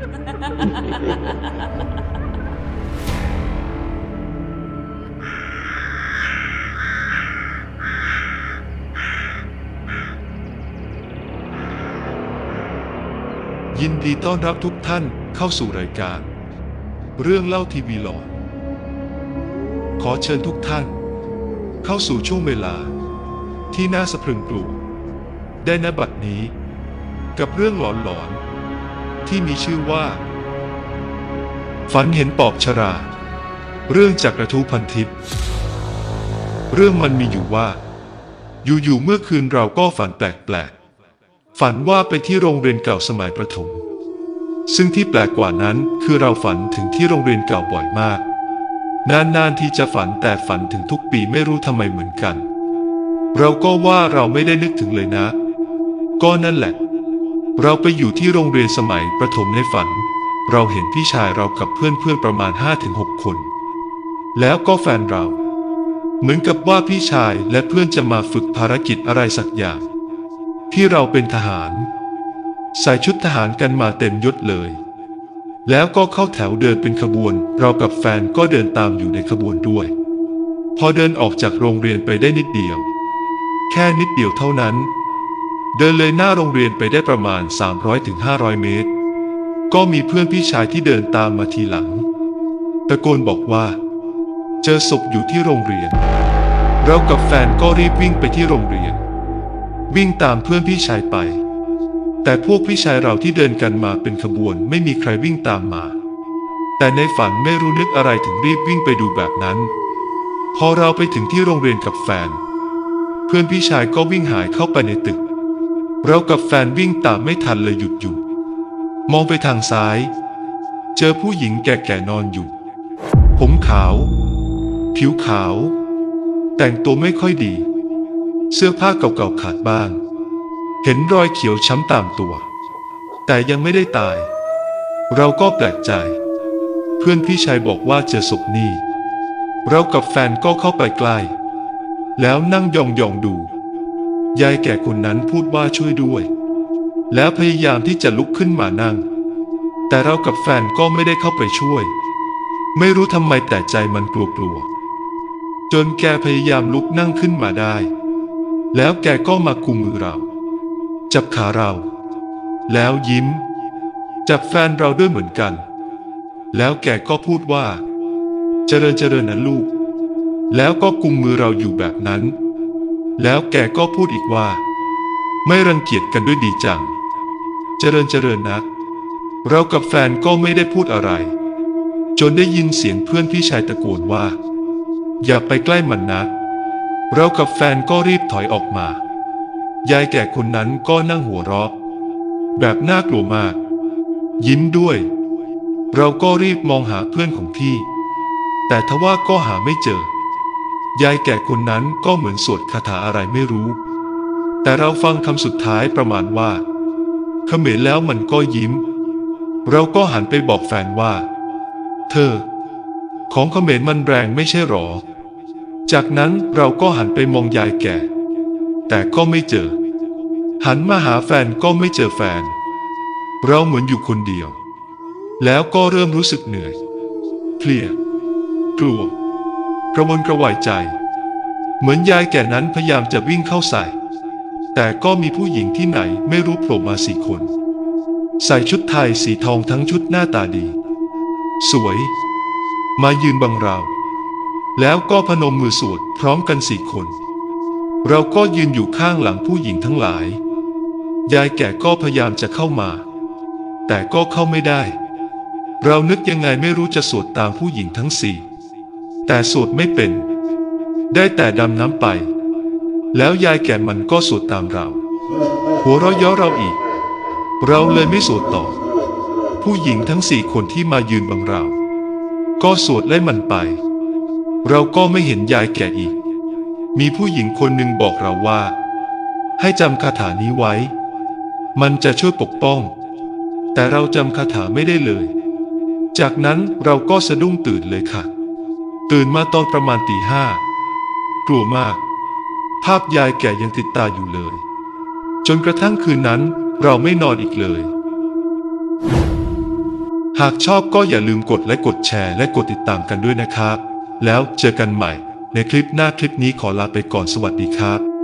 ยินดีต้อนรับทุกท่านเข้าสู่รายการ เรื่องเล่าทีวีหลอนขอเชิญทุกท่าน เข้าสู่ช่วงเวลาที่น่าสะพรึงกลัวได้ณบัดนี้ กับเรื่องหลอนๆ ที่มีชื่อว่า ฝันเห็นปอบชรา เรื่องจากกระทู้พันทิพย์เรื่องมันมีอยู่ว่า อยู่ๆเมื่อคืนเราก็ฝันแปลกๆ ฝันว่าไปที่โรงเรียนเก่าสมัยประถม ซึ่งที่แปลกกว่านั้นคือเราฝันถึงที่โรงเรียนเก่าบ่อยมาก นานๆที่จะฝันแต่ฝันถึงทุกปีไม่รู้ทำไมเหมือนกัน เราก็ว่าเราไม่ได้นึกถึงเลยนะ ก็นั่นแหละ เราไปอยู่ที่โรงเรียนสมัยประถมในฝัน เราเห็นพี่ชายเรากับเพื่อนๆประมาณ 5-6 คน แล้วก็แฟนเรา เหมือนกับว่าพี่ชายและเพื่อนจะมาฝึกภารกิจอะไรสักอย่าง ที่เราเป็นทหาร ใส่ชุดทหารกันมาเต็มยศเลย แล้วก็เข้าแถวเดินเป็นขบวน เรากับแฟนก็เดินตามอยู่ในขบวนด้วย พอเดินออกจากโรงเรียนไปได้นิดเดียว แค่นิดเดียวเท่านั้น เดินเลยหน้าโรงเรียนไปได้ประมาณ 300-500 เมตร ก็มีเพื่อนพี่ชายที่เดินตามมาทีหลัง ตะโกนบอกว่า เจอศพอยู่ที่โรงเรียน เรากับแฟนก็รีบวิ่งไปที่โรงเรียน วิ่งตามเพื่อนพี่ชายไป แต่พวกพี่ชายเราที่เดินกันมาเป็นขบวนไม่มีใครวิ่งตามมา แต่ในฝันไม่รู้นึกอะไรถึงรีบวิ่งไปดูแบบนั้น พอเราไปถึงที่โรงเรียนกับแฟน เพื่อนพี่ชายก็วิ่งหายเข้าไปในตึก เรากับแฟนวิ่งตามไม่ทันเลยหยุดอยู่ มองไปทางซ้าย เจอผู้หญิงแก่ๆนอนอยู่ ผมขาว ผิวขาว แต่งตัวไม่ค่อยดี เสื้อผ้าเก่าๆขาดบ้าง เห็นรอยเขียวช้ำตามตัว แต่ยังไม่ได้ตาย เราก็แปลกใจ เพื่อนพี่ชายบอกว่าเจอศพนี่ เรากับแฟนก็เข้าไปใกล้ แล้วนั่งยองๆดู ยายแก่คนนั้นพูดว่าช่วยด้วย แล้วพยายามที่จะลุกขึ้นมานั่ง แต่เรากับแฟนก็ไม่ได้เข้าไปช่วย ไม่รู้ทำไมแต่ใจมันกลัวๆจนแกพยายามลุกนั่งขึ้นมาได้ แล้วแกก็มากุมมือเรา จับขาเรา แล้วยิ้ม จับแฟนเราด้วยเหมือนกัน แล้วแกก็พูดว่า เจริญเจริญนะลูก แล้วก็กุมมือเราอยู่แบบนั้น แล้วแกก็พูดอีกว่า ไม่รังเกียจกันด้วยดีจัง เจริญเจริญนะเรากับแฟนก็ไม่ได้พูดอะไร จนได้ยินเสียงเพื่อนพี่ชายตะโกนว่า อย่าไปใกล้มันนะ เรากับแฟนก็รีบถอยออกมา ยายแก่คนนั้นก็นั่งหัวเราะแบบน่ากลัวมาก ยิ้มด้วย เราก็รีบมองหาเพื่อนของพี่ แต่ทว่าก็หาไม่เจอ ยายแก่คนนั้นก็เหมือนสวดคาถาอะไรไม่รู้ แต่เราฟังคำสุดท้ายประมาณว่าเขมรแล้วมันก็ยิ้ม เราก็หันไปบอกแฟนว่า เธอ ของเขมรมันแรงไม่ใช่หรอ จากนั้นเราก็หันไปมองยายแก่ แต่ก็ไม่เจอ หันมาหาแฟนก็ไม่เจอแฟน เราเหมือนอยู่คนเดียว แล้วก็เริ่มรู้สึกเหนื่อย เพลีย กลัว กระวนกระวายใจ เหมือนยายแก่นั้นพยายามจะวิ่งเข้าใส่ แต่ก็มีผู้หญิงที่ไหนไม่รู้โผล่มาสี่คน ใส่ชุดไทยสีทองทั้งชุดหน้าตาดี สวย มายืนบังเรา แล้วก็พนมมือสวดพร้อมกันสี่คน เราก็ยืนอยู่ข้างหลังผู้หญิงทั้งหลาย ยายแก่ก็พยายามจะเข้ามา แต่ก็เข้าไม่ได้ เรานึกยังไงไม่รู้จะสวดตามผู้หญิงทั้งสี่ แต่สวดไม่เป็น ได้แต่ดำน้ำไป แล้วยายแก่มันก็สวดตามเรา หัวเราะเย้อเราอีก เราเลยไม่สวดต่อ ผู้หญิงทั้งสี่คนที่มายืนบังเรา ก็สวดไล่มันไป เราก็ไม่เห็นยายแก่อีก มีผู้หญิงคนหนึ่งบอกเราว่า ให้จำคาถานี้ไว้ มันจะช่วยปกป้อง แต่เราจำคาถาไม่ได้เลย จากนั้นเราก็สะดุ้งตื่นเลยค่ะ ตื่นมาตอนประมาณตีห้ากลัวมาก ภาพยายแก่ยังติดตาอยู่เลย จนกระทั่งคืนนั้นเราไม่นอนอีกเลย หากชอบก็อย่าลืมกดและกดแชร์และกดติดตามกันด้วยนะครับ แล้วเจอกันใหม่ในคลิปหน้าคลิปนี้ขอลาไปก่อนสวัสดีครับ